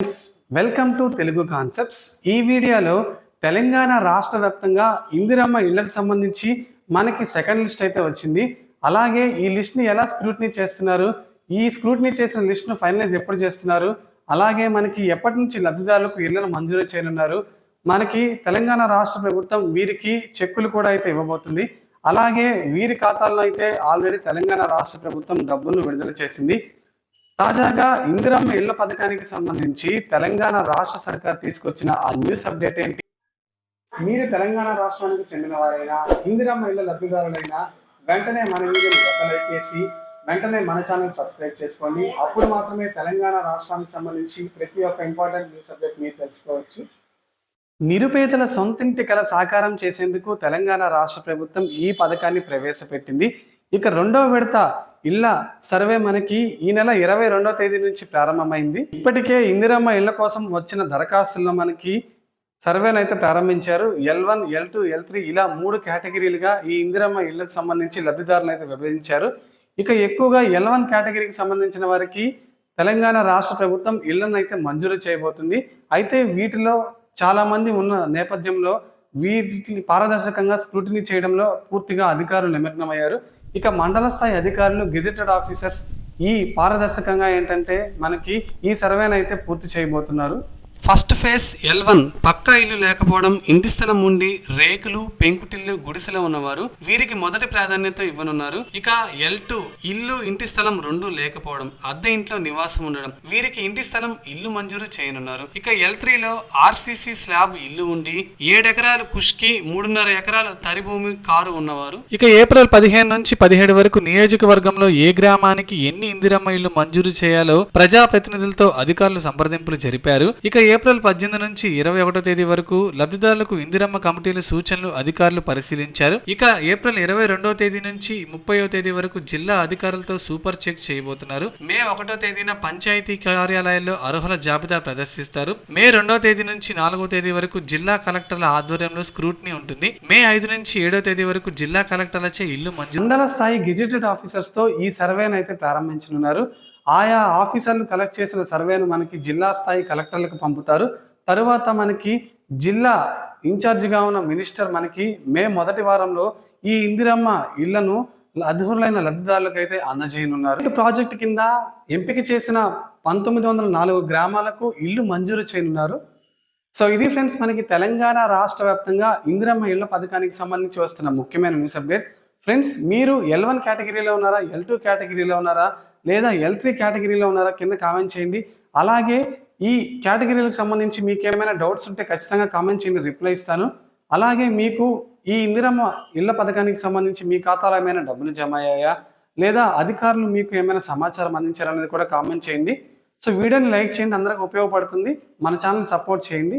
Friends welcome to Telugu concepts ఈ వీడియోలో తెలంగాణ రాష్ట్ర వ్యాప్తంగా ఇందిరమ్మ ఇళ్ళకు సంబంధించి మనకి సెకండ్ లిస్ట్ అయితే వచ్చింది. అలాగే ఈ లిస్ట్ని ఎలా స్క్రూటినీ చేస్తున్నారు? ఈ స్క్రూటినీ చేసిన లిస్ట్ను ఫైనలైజ్ ఎప్పుడు చేస్తున్నారు? అలాగే మనకి ఎప్పటి నుంచి లబ్ధిదారులకు ఇళ్ళను మంజూరు చేయనున్నారు? మనకి తెలంగాణ రాష్ట్ర ప్రభుత్వం వీరికి చెక్కులు కూడా అయితే ఇవ్వబోతుంది. అలాగే వీరి ఖాతాల్లో అయితే ఆల్రెడీ తెలంగాణ రాష్ట్ర ప్రభుత్వం డబ్బును విడుదల చేసింది. తాజాగా ఇందిరమ్మ ఇళ్ళ పథకానికి సంబంధించి తెలంగాణ రాష్ట్ర సర్కార్ తీసుకొచ్చిన ఆ న్యూస్ అప్డేట్ ఏంటి? మీరు తెలంగాణ రాష్ట్రానికి చెందిన వారైనా ఇందిరమ్మ ఇళ్ళ లబ్ధిదారులైనా వెంటనే మన వీడియోని లైక్ చేసి వెంటనే మన ఛానల్ సబ్స్క్రైబ్ చేసుకోండి. అప్పుడు మాత్రమే తెలంగాణ రాష్ట్రానికి సంబంధించి ప్రతి ఒక్క ఇంపార్టెంట్ న్యూస్ అప్డేట్ మీరు తెలుసుకోవచ్చు. నిరుపేదల సొంతింటి కల సాకారం చేసేందుకు తెలంగాణ రాష్ట్ర ప్రభుత్వం ఈ పథకాన్ని ప్రవేశపెట్టింది. ఇక రెండవ విడత ఇళ్ళ సర్వే మనకి ఈ నెల ఇరవై రెండవ తేదీ నుంచి ప్రారంభమైంది. ఇప్పటికే ఇందిరమ్మ ఇళ్ళ కోసం వచ్చిన దరఖాస్తుల్లో మనకి సర్వేను అయితే ప్రారంభించారు. L one L two L three ఇలా మూడు కేటగిరీలుగా ఈ ఇందిరమ్మ ఇళ్ళకు సంబంధించి లబ్ధిదారులను అయితే విభజించారు. ఇక ఎక్కువగా ఎల్ వన్ కేటగిరీకి సంబంధించిన వారికి తెలంగాణ రాష్ట్ర ప్రభుత్వం ఇళ్ళను అయితే మంజూరు చేయబోతుంది. అయితే వీటిలో చాలామంది ఉన్న నేపథ్యంలో వీటిని పారదర్శకంగా స్క్రూటినీ చేయడంలో పూర్తిగా అధికారులు నిమగ్నమయ్యారు. ఇక మండల స్థాయి అధికారులు గెజిటెడ్ ఆఫీసర్స్ ఈ పారదర్శకంగా ఏంటంటే మనకి ఈ సర్వేనైతే పూర్తి చేయబోతున్నారు. ఫేస్ ఎల్ వన్ పక్కా ఇల్లు లేకపోవడం ఇంటి స్థలం ఉండి రేకులు పెంకుటిల్లు గుడిసెలో ఉన్నవారు వీరికి మొదటి ప్రాధాన్యత ఇవ్వనున్నారు. ఇక ఎల్ టూ ఇల్లు ఇంటి స్థలం రెండు లేకపోవడం అద్దె ఇంట్లో నివాసం ఉండడం వీరికి ఇంటి స్థలం ఇల్లు మంజూరు చేయనున్నారు. ఇక ఎల్ త్రీలో ఆర్సీసీ స్లాబ్ ఇల్లు ఉండి ఏడెకరాలు కుష్కి మూడున్నర ఎకరాలు తరి భూమి కారు ఉన్నవారు. ఇక ఏప్రిల్ పదిహేను నుంచి పదిహేడు వరకు నియోజకవర్గంలో ఏ గ్రామానికి ఎన్ని ఇందిరమ్మ ఇల్లు మంజూరు చేయాలో ప్రజాప్రతినిధులతో అధికారులు సంప్రదింపులు జరిపారు. ఇక ఏప్రిల్ పద్దెనిమిది నుంచి ఇరవై ఒకటో తేదీ వరకు లబ్ధిదారులకు ఇందిరమ్మ కమిటీల సూచనలు అధికారులు పరిశీలించారు. ఇక ఏప్రిల్ ఇరవై రెండవ తేదీ నుంచి ముప్పైవ తేదీ వరకు జిల్లా అధికారులతో సూపర్ చెక్ చేయబోతున్నారు. మే ఒకటో తేదీన పంచాయతీ కార్యాలయాల్లో అర్హుల జాబితా ప్రదర్శిస్తారు. మే రెండో తేదీ నుంచి నాలుగో తేదీ వరకు జిల్లా కలెక్టర్ల ఆధ్వర్యంలో స్క్రూటినీ ఉంటుంది. మే ఐదు నుంచి ఏడో తేదీ వరకు జిల్లా కలెక్టర్లచే ఇల్లు మంజూరు మండల స్థాయి గెజిటెడ్ ఆఫీసర్స్తో ఈ సర్వేను అయితే ప్రారంభించనున్నారు. ఆయా ఆఫీసర్లు కలెక్ట్ చేసిన సర్వేను మనకి జిల్లా స్థాయి కలెక్టర్లకు పంపుతారు. తరువాత మనకి జిల్లా ఇన్ఛార్జిగా ఉన్న మినిస్టర్ మనకి మే మొదటి వారంలో ఈ ఇందిరమ్మ ఇళ్ళను అర్హులైన లబ్ధిదారులకు అయితే అందజేయనున్నారు. ఈ ప్రాజెక్ట్ కింద ఎంపిక చేసిన పంతొమ్మిది వందల నాలుగు గ్రామాలకు ఇల్లు మంజూరు చేయనున్నారు. సో ఇది ఫ్రెండ్స్ మనకి తెలంగాణ రాష్ట్ర వ్యాప్తంగా ఇందిరమ్మ ఇళ్ళ పథకానికి సంబంధించి వస్తున్న ముఖ్యమైన న్యూస్ అప్డేట్. ఫ్రెండ్స్ మీరు ఎల్ వన్ కేటగిరీలో ఉన్నారా ఎల్ టూ కేటగిరీలో ఉన్నారా లేదా ఎల్ త్రీ కేటగిరీలో ఉన్నారా కింద కామెంట్ చేయండి. అలాగే ఈ కేటగిరీలకు సంబంధించి మీకు ఏమైనా డౌట్స్ ఉంటే ఖచ్చితంగా కామెంట్ చేయండి రిప్లై ఇస్తాను. అలాగే మీకు ఈ ఇందిరమ్మ ఇళ్ళ పథకానికి సంబంధించి మీ ఖాతాలో ఏమైనా డబ్బులు జమ అయ్యాయా లేదా అధికారులు మీకు ఏమైనా సమాచారం అందించారనేది కూడా కామెంట్ చేయండి. సో వీడియోని లైక్ చేయండి అందరికి ఉపయోగపడుతుంది. మన ఛానల్ సపోర్ట్ చేయండి.